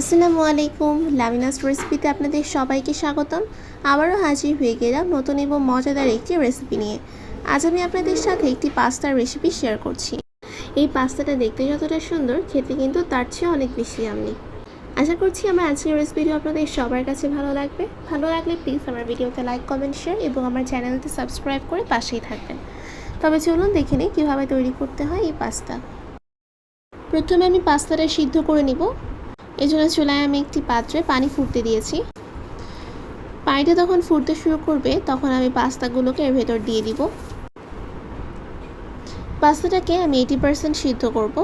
আসসালামু আলাইকুম। লামিনাস রেসিপিতে আপনাদের সবাইকে স্বাগতম। আবারও হাজির হয়ে গেলাম নতুন এবং মজাদার একটি রেসিপি নিয়ে। আজ আমি আপনাদের সাথে একটি পাস্তার রেসিপি শেয়ার করছি। এই পাস্তাটা দেখতে যতটা সুন্দর, খেতে কিন্তু তার চেয়ে অনেক বেশি আমি আশা করছি আমার আজকের রেসিপিটি আপনাদের সবার কাছে ভালো লাগবে। ভালো লাগলে প্লিজ আমার ভিডিওতে লাইক কমেন্ট শেয়ার এবং আমার চ্যানেলটি সাবস্ক্রাইব করে পাশেই থাকবেন। তবে চলুন দেখে নিই কীভাবে তৈরি করতে হয় এই পাস্তা। প্রথমে আমি পাস্তাটা সিদ্ধ করে নিব। এই জন্য চুলায় আমি একটি পাত্রে পানি ফুটতে দিয়েছি। পানিটা তখন ফুটতে শুরু করবে, তখন আমি পাস্তাগুলোকে এর ভেতর দিয়ে দিব। পাস্তাটাকে আমি এইটি পার্সেন্ট সিদ্ধ করব।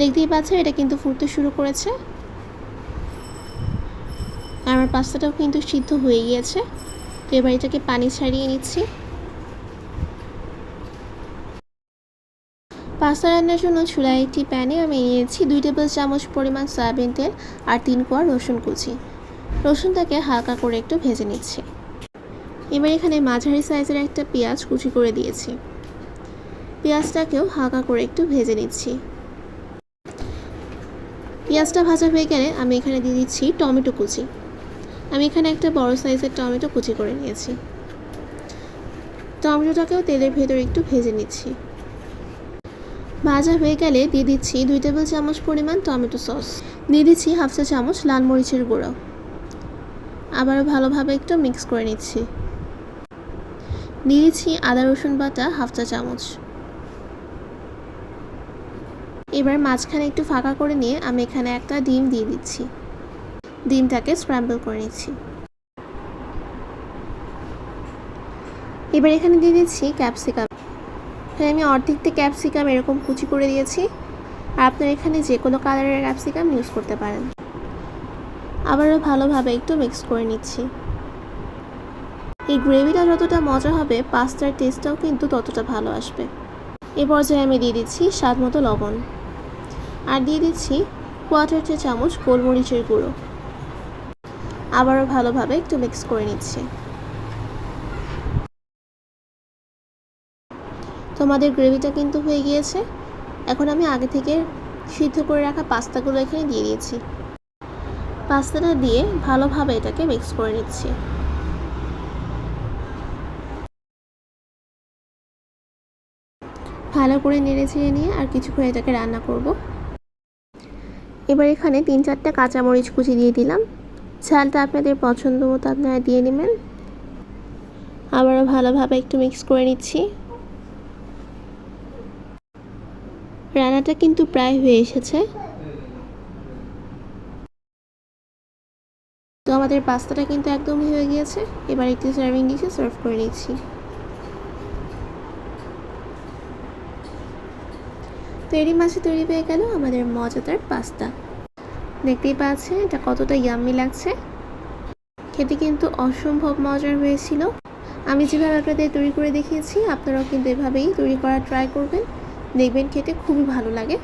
দেখতেই পাচ্ছেন এটা কিন্তু ফুটতে শুরু করেছে। আমার পাস্তাটাও কিন্তু সিদ্ধ হয়ে গিয়েছে। তো এবার এটাকে পানি ছাড়িয়ে নিচ্ছি। পাস্তা রান্নার জন্য চুলায় একটি প্যানে আমি নিয়েছি দুই টেবিল চামচ পরিমাণ সয়াবিন তেল আর তিন কোয়া রসুন কুচি। রসুনটাকে হালকা করে একটু ভেজে নিচ্ছি। এবার এখানে মাঝারি সাইজের একটা পেঁয়াজ কুচি করে দিয়েছি। পেঁয়াজটাকেও হালকা করে একটু ভেজে নিচ্ছি। পেঁয়াজটা ভাজা হয়ে গেলে আমি এখানে দিয়ে দিচ্ছি টমেটো কুচি। আমি এখানে একটা বড় সাইজের টমেটো কুচি করে নিয়েছি। টমেটোটাকেও তেলের ভেতর একটু ভেজে নিচ্ছি। ভাজা হয়ে গেলে দিয়ে দিচ্ছি দুই টেবিল চামচ পরিমাণ টমেটো সস। দিয়ে দিচ্ছি হাফ চা চামচ লাল মরিচের গুঁড়ো। আবারও ভালোভাবে একটু মিক্স করে নিচ্ছি। দিয়ে দিচ্ছি আদা, রসুন বাটা হাফ চা চামচ। এবার মাঝখানে একটু ফাঁকা করে নিয়ে আমি এখানে একটা ডিম দিয়ে দিচ্ছি। ডিমটাকে স্ক্র্যাম্বল করে নিচ্ছি। এবার এখানে দিয়ে দিচ্ছি ক্যাপসিকাম এখানে আমি অর্ধেকটা ক্যাপসিকাম এরকম কুচি করে দিয়েছি। আর আপনার এখানে যে কোনো কালারের ক্যাপসিকাম ইউজ করতে পারেন। আবারও ভালোভাবে একটু মিক্স করে নিচ্ছি। এই গ্রেভিটা যতটা মজা হবে পাস্তার টেস্টটাও কিন্তু ততটা ভালো আসবে। এ পর্যায়ে আমি দিয়ে দিচ্ছি স্বাদ মতো লবণ। আর দিয়ে দিচ্ছি কোয়াটার চা চামচ গোলমরিচের গুঁড়ো। আবারও ভালোভাবে একটু মিক্স করে নিচ্ছি। তোমাদের গ্রেভিটা কিন্তু হয়ে গিয়েছে। এখন আমি আগে থেকে সিদ্ধ করে রাখা পাস্তাগুলো এখানে দিয়ে দিয়েছি। পাস্তাটা দিয়ে ভালোভাবে এটাকে মিক্স করে নিচ্ছি। ভালো করে নেড়ে ছেড়ে নিয়ে আর কিছুক্ষণ এটাকে রান্না করব। এবার এখানে তিন চারটা কাঁচামরিচ কুচি দিয়ে দিলাম। ঝালটা আপনাদের পছন্দ মতো আপনারা দিয়ে নেবেন। আবারও ভালোভাবে একটু মিক্স করে নিচ্ছি। রান্নাটা কিন্তু প্রায় হয়ে এসেছে। তো আমাদের পাস্তাটা কিন্তু একদমই হয়ে গিয়েছে। এবার একটি সার্ভিং ডিশে সার্ভ করে নিচ্ছি। তৈরি মাছে তৈরি হয়ে গেল আমাদের মজাদার পাস্তা। দেখতেই পাচ্ছেন, এটা কতটা ইয়াম্মি লাগছে। খেতে কিন্তু অসম্ভব মজার হয়েছিল। আমি যেভাবে আপনাদের তৈরি করে দেখিয়েছি, আপনারাও কিন্তু এভাবেই তৈরি করা ট্রাই করবেন। দেখবেন খেতে খুবই ভালো লাগে।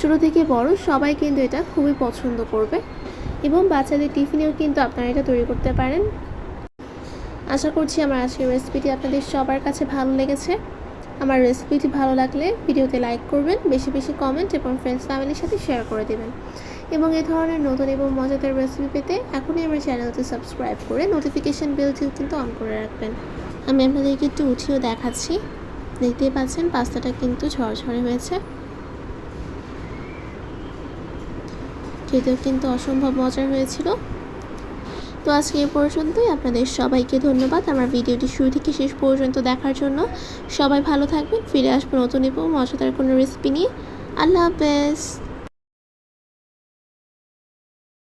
ছোটো থেকে বড় সবাই কিন্তু এটা খুবই পছন্দ করবে এবং বাচ্চাদের টিফিনেও কিন্তু আপনারা এটা তৈরি করতে পারেন। আশা করছি আমার আজকের রেসিপিটি আপনাদের সবার কাছে ভালো লেগেছে। আমার রেসিপিটি ভালো লাগলে ভিডিওতে লাইক করবেন, বেশি বেশি কমেন্ট এবং ফ্রেন্ডস ফ্যামিলির সাথে শেয়ার করে দেবেন। এবং এ ধরনের নতুন এবং মজাদার রেসিপি পেতে এখনই আমার চ্যানেলটি সাবস্ক্রাইব করে নোটিফিকেশান বেলটিও কিন্তু অন করে রাখবেন। আমি আপনাদেরকে একটু উঠিয়েও দেখাচ্ছি। দেখতেই পাচ্ছেন, পাস্তাটা কিন্তু ঝরঝরে হয়েছে। খেতেও কিন্তু অসম্ভব মজার হয়েছিল। তো আজকে এ পর্যন্তই। আপনাদের সবাইকে ধন্যবাদ। আমার ভিডিওটি শুরু থেকে শেষ পর্যন্ত দেখার জন্য। সবাই ভালো থাকবেন। ফিরে আসব নতুন এবং মজাদার কোনো রেসিপি নিয়ে। আল্লাহ হাফেজ।